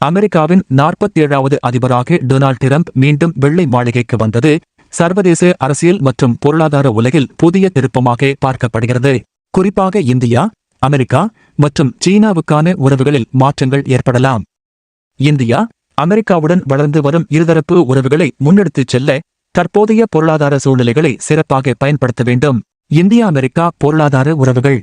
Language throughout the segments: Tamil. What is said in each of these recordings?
அமெரிக்காவின் நாற்பத்தேழாவது அதிபராக டொனால்ட் டிரம்ப் மீண்டும் வெள்ளை மாளிகைக்கு வந்தது. சர்வதேச அரசியல் மற்றும் பொருளாதார உலகில் புதிய திருப்பமாக பார்க்கப்படுகிறது. குறிப்பாக இந்தியா அமெரிக்கா மற்றும் சீனாவுக்கான உறவுகளில் மாற்றங்கள் ஏற்படலாம். இந்தியா அமெரிக்காவுடன் வளர்ந்து வரும் இருதரப்பு உறவுகளை முன்னெடுத்துச் செல்ல தற்போதைய பொருளாதார சூழ்நிலைகளை சிறப்பாக பயன்படுத்த வேண்டும். இந்தியா அமெரிக்கா பொருளாதார உறவுகள்.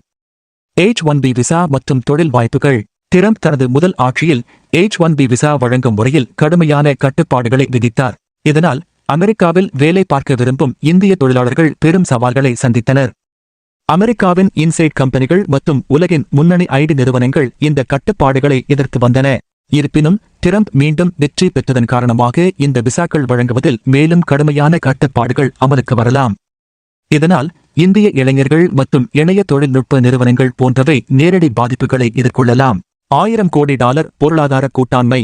எச் ஒன் பி விசா மற்றும் தொழில் வாய்ப்புகள். டிரம்ப் தனது முதல் ஆட்சியில் எச் ஒன் பி விசா வழங்கும் முறையில் கடுமையான கட்டுப்பாடுகளை விதித்தார். இதனால் அமெரிக்காவில் வேலை பார்க்க விரும்பும் இந்திய தொழிலாளர்கள் பெரும் சவால்களை சந்தித்தனர். அமெரிக்காவின் இன்சைட் கம்பெனிகள் மற்றும் உலகின் முன்னணி ஐடி நிறுவனங்கள் இந்த கட்டுப்பாடுகளை எதிர்த்து வந்தன. இருப்பினும் டிரம்ப் மீண்டும் வெற்றி பெற்றதன் காரணமாக இந்த விசாக்கள் வழங்குவதில் மேலும் கடுமையான கட்டுப்பாடுகள் அமலுக்கு வரலாம். இதனால் இந்திய இளைஞர்கள் மற்றும் இணைய தொழில்நுட்ப நிறுவனங்கள் போன்றவை நேரடி பாதிப்புகளை எதிர்கொள்ளலாம். ஆயிரம் கோடி டாலர் பொருளாதார கூட்டாண்மை.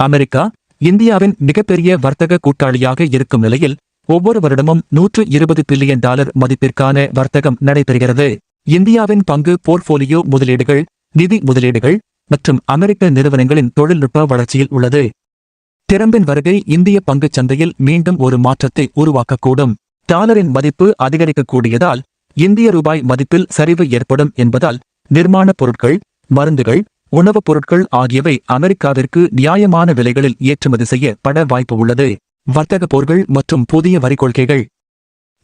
அமெரிக்கா இந்தியாவின் மிகப்பெரிய வர்த்தக கூட்டாளியாக இருக்கும் நிலையில் ஒவ்வொரு வருடமும் நூற்று இருபது பில்லியன் டாலர் மதிப்பிற்கான வர்த்தகம் நடைபெறுகிறது. இந்தியாவின் பங்கு போர்ட்போலியோ முதலீடுகள் நிதி முதலீடுகள் மற்றும் அமெரிக்க நிறுவனங்களின் தொழில்நுட்ப வளர்ச்சியில் உள்ளது. திறம்பின் வருகை இந்திய பங்குச் சந்தையில் மீண்டும் ஒரு மாற்றத்தை உருவாக்கக்கூடும். டாலரின் மதிப்பு அதிகரிக்கக்கூடியதால் இந்திய ரூபாய் மதிப்பில் சரிவு ஏற்படும் என்பதால் நிர்மாணப் பொருட்கள் மருந்துகள் உணவுப் பொருட்கள் ஆகியவை அமெரிக்காவிற்கு நியாயமான விலைகளில் ஏற்றுமதி செய்ய பட வாய்ப்பு உள்ளது. வர்த்தக போர்கள் மற்றும் புதிய வரி கொள்கைகள்.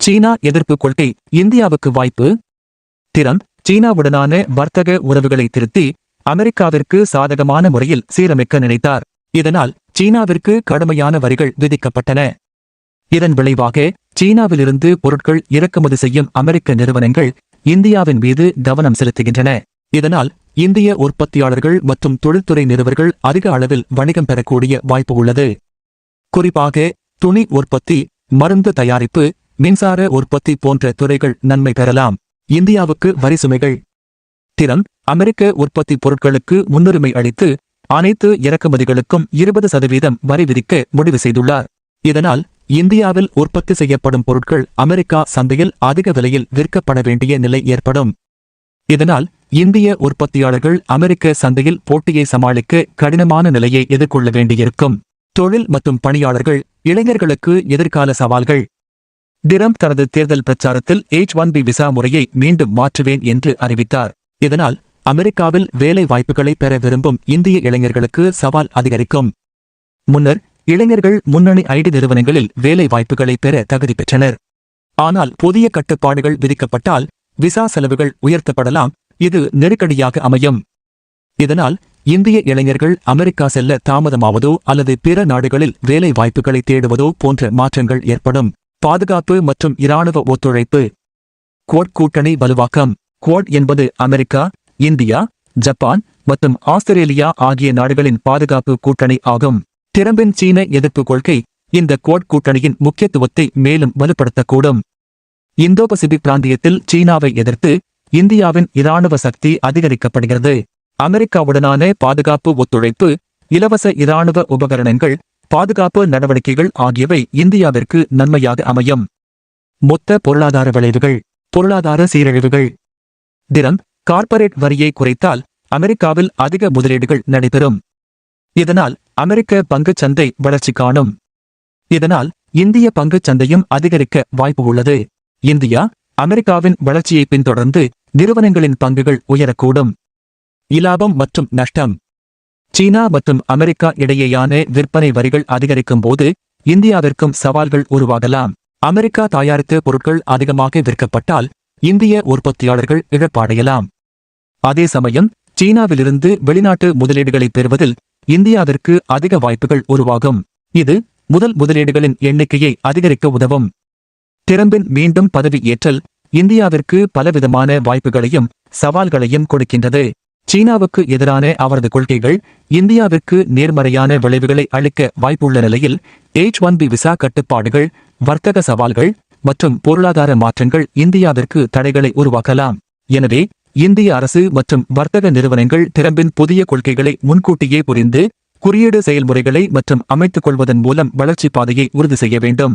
சீனா எதிர்ப்பு கொள்கை இந்தியாவுக்கு வாய்ப்பு. திறம் சீனாவுடனான வர்த்தக உறவுகளை திருத்தி அமெரிக்காவிற்கு சாதகமான முறையில் சீரமைக்க நினைத்தார். இதனால் சீனாவிற்கு கடுமையான வரிகள் விதிக்கப்பட்டன. இதன் விளைவாக சீனாவிலிருந்து பொருட்கள் இறக்குமதி செய்யும் அமெரிக்க நிறுவனங்கள் இந்தியாவின் மீது கவனம் செலுத்துகின்றன. இதனால் இந்திய உற்பத்தியாளர்கள் மற்றும் தொழில்துறை நிறுவர்கள் அதிக அளவில் வணிகம் பெறக்கூடிய வாய்ப்பு உள்ளது. குறிப்பாக துணி உற்பத்தி மருந்து தயாரிப்பு மின்சார உற்பத்தி போன்ற துறைகள் நன்மை பெறலாம். இந்தியாவுக்கு வரி சுமைகள். திறன் அமெரிக்க உற்பத்தி பொருட்களுக்கு முன்னுரிமை அளித்து அனைத்து இறக்குமதிகளுக்கும் இருபது சதவீதம் வரி விதிக்க முடிவு செய்துள்ளார். இதனால் இந்தியாவில் உற்பத்தி செய்யப்படும் பொருட்கள் அமெரிக்கா சந்தையில் அதிக விலையில் விற்கப்பட வேண்டிய நிலை ஏற்படும். இதனால் இந்திய உற்பத்தியாளர்கள் அமெரிக்க சந்தையில் போட்டியை சமாளிக்க கடினமான நிலையை எதிர்கொள்ள வேண்டியிருக்கும். தொழில் மற்றும் பணியாளர்கள் இளைஞர்களுக்கு எதிர்கால சவால்கள். டிரம்ப் தனது தேர்தல் பிரச்சாரத்தில் எச் ஒன் பி விசா முறையை மீண்டும் மாற்றுவேன் என்று அறிவித்தார். இதனால் அமெரிக்காவில் வேலை வாய்ப்புகளை பெற விரும்பும் இந்திய இளைஞர்களுக்கு சவால் அதிகரிக்கும். முன்னர் இளைஞர்கள் முன்னணி ஐடி நிறுவனங்களில் வேலை வாய்ப்புகளை பெற தகுதி பெற்றனர். ஆனால் புதிய கட்டுப்பாடுகள் விதிக்கப்பட்டால் விசா செலவுகள் உயர்த்தப்படலாம் இது நெருக்கடியாக அமையும். இதனால் இந்திய இளைஞர்கள் அமெரிக்கா செல்ல தாமதமாவதோ அல்லது பிற நாடுகளில் வேலை வாய்ப்புகளை தேடுவதோ போன்ற மாற்றங்கள் ஏற்படும். பாதுகாப்பு மற்றும் இராணுவ ஒத்துழைப்பு. குவாட் கூட்டணி வலுவாக்கம். குவாட் என்பது அமெரிக்கா இந்தியா ஜப்பான் மற்றும் ஆஸ்திரேலியா ஆகிய நாடுகளின் பாதுகாப்பு கூட்டணி ஆகும். திறம்பின் சீன எதிர்ப்பு கொள்கை இந்த குவாட் கூட்டணியின் முக்கியத்துவத்தை மேலும் வலுப்படுத்தக்கூடும். இந்தோ பசிபிக் பிராந்தியத்தில் சீனாவை எதிர்த்து இந்தியாவின் இராணுவ சக்தி அதிகரிக்கப்படுகிறது. அமெரிக்காவுடனான பாதுகாப்பு ஒத்துழைப்பு இலவச இராணுவ உபகரணங்கள் பாதுகாப்பு நடவடிக்கைகள் ஆகியவை இந்தியாவிற்கு நன்மையாக அமையும். மொத்த பொருளாதார விளைவுகள் பொருளாதார சீரழிவுகள். தினம் கார்ப்பரேட் வரியை குறைத்தால் அமெரிக்காவில் அதிக முதலீடுகள் நடைபெறும். இதனால் அமெரிக்க பங்குச் சந்தை வளர்ச்சி காணும். இதனால் இந்திய பங்குச் சந்தையும் அதிகரிக்க வாய்ப்பு உள்ளது. இந்தியா அமெரிக்காவின் வளர்ச்சியை பின்தொடர்ந்து நிறுவனங்களின் பங்குகள் உயரக்கூடும். இலாபம் மற்றும் நஷ்டம். சீனா மற்றும் அமெரிக்கா இடையேயான விற்பனை வரிகள் அதிகரிக்கும் போது இந்தியாவிற்கும் சவால்கள் உருவாகலாம். அமெரிக்கா தயாரித்த பொருட்கள் அதிகமாக விற்கப்பட்டால் இந்திய உற்பத்தியாளர்கள் இழப்படையலாம். அதே சமயம் சீனாவிலிருந்து வெளிநாட்டு முதலீடுகளை பெறுவதில் இந்தியாவிற்கு அதிக வாய்ப்புகள் உருவாகும். இது முதல் முதலீடுகளின் எண்ணிக்கையை அதிகரிக்க உதவும். திறம்பின் மீண்டும் பதவி ஏற்றல் இந்தியாவிற்கு பலவிதமான வாய்ப்புகளையும் சவால்களையும் கொடுக்கின்றது. சீனாவுக்கு எதிரான அவரது கொள்கைகள் இந்தியாவிற்கு நேர்மறையான விளைவுகளை அளிக்க வாய்ப்புள்ள நிலையில் எச் ஒன் பி விசா கட்டுப்பாடுகள் வர்த்தக சவால்கள் மற்றும் பொருளாதார மாற்றங்கள் இந்தியாவிற்கு தடைகளை உருவாக்கலாம். எனவே இந்திய அரசு மற்றும் வர்த்தக நிறுவனங்கள் திறம்பின் புதிய கொள்கைகளை முன்கூட்டியே புரிந்து குறியீடு செயல்முறைகளை மற்றும் அமைத்துக் கொள்வதன் மூலம் வளர்ச்சிப் பாதையை உறுதி செய்ய வேண்டும்.